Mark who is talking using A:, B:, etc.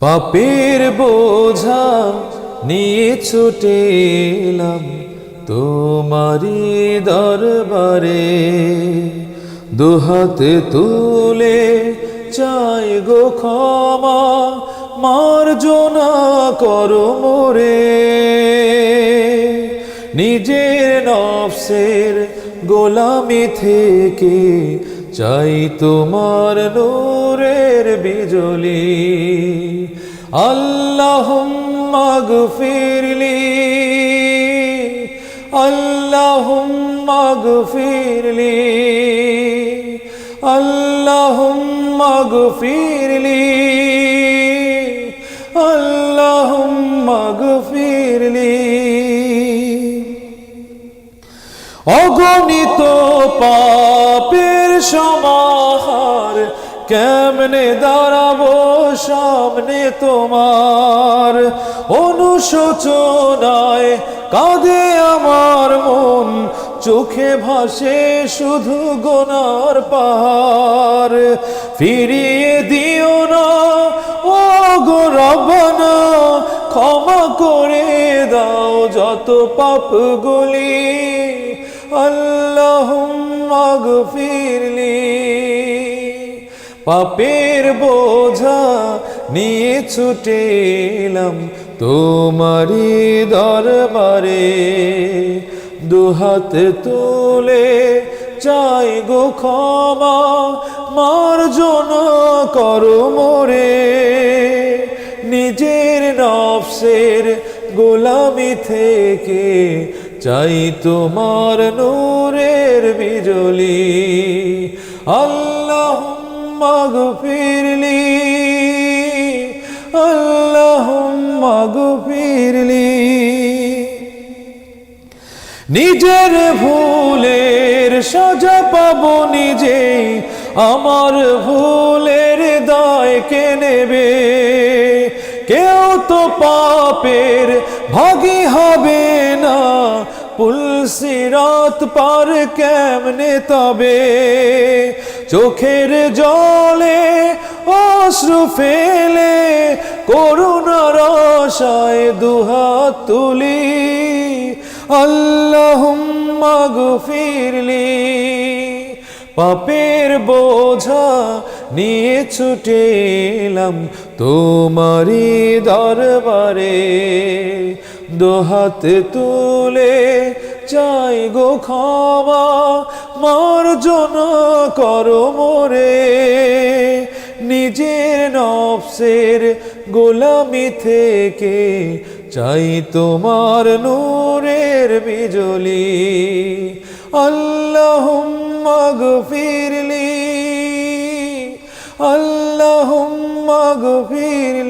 A: পাপের বোঝা নিয়ে ছুটে এলাম তোমারি দরবারে। দুহাতে তুলে চাই গো ক্ষমা, মার্জনা করো মোরে। নিজের নফসের গোলামি থেকে চাই তোমার নূরের বিজলি। আল্লাহ মাগফিরলি আল্লাহ মাগফিরলি আল্লাহ মাগফিরলি আল্লাহ মাগফিরলি অগণিত পাপের সমাহার, কেমনে দাঁড়াবো সামনে তোমার? অনুশোচনায় কাঁদে আমার মন, চোখে ভাসে শুধু গোনার পাহাড়। ফিরিয়ে দিও না ও গো রব্বানা, ক্ষমা করে দাও যত পাপগুলি। মাগফিরলি পাপের বোঝা নিয়ে ছুটে এলাম তোমারি দরবারে। দুহাত তুলে চাই গো ক্ষমা, মার্জনা করো মোরে। নিজের নফসের গোলামি থেকে চাই তোমার নূরের বিজলি। আল্লাহ মাগফিরলি আল্লাহ মাগফিরলি নিজের ভুলের সাজা পাবো নিজেই। আমার ভুলের দায় কে নেবে? কেউ তো পাপের ভাগী হবে না। পুলসিরাত পার কেমনে তবে? চোখের জলে অশ্রু ফেলে করুণার আশায় দুহাত তুলি। আল্লাহ মাগফিরলি পাপের বোঝা নিয়ে ছুটে এলাম তোমারি দরবারে। দোহাত তুলে চাই গো ক্ষমা, মার্জনা করো মোরে। নিজের নফসের গোলামি থেকে চাই তোমার নূরের বিজলি। আল্লাহ মাগফিরলি আল্লাহ মাগফিরলি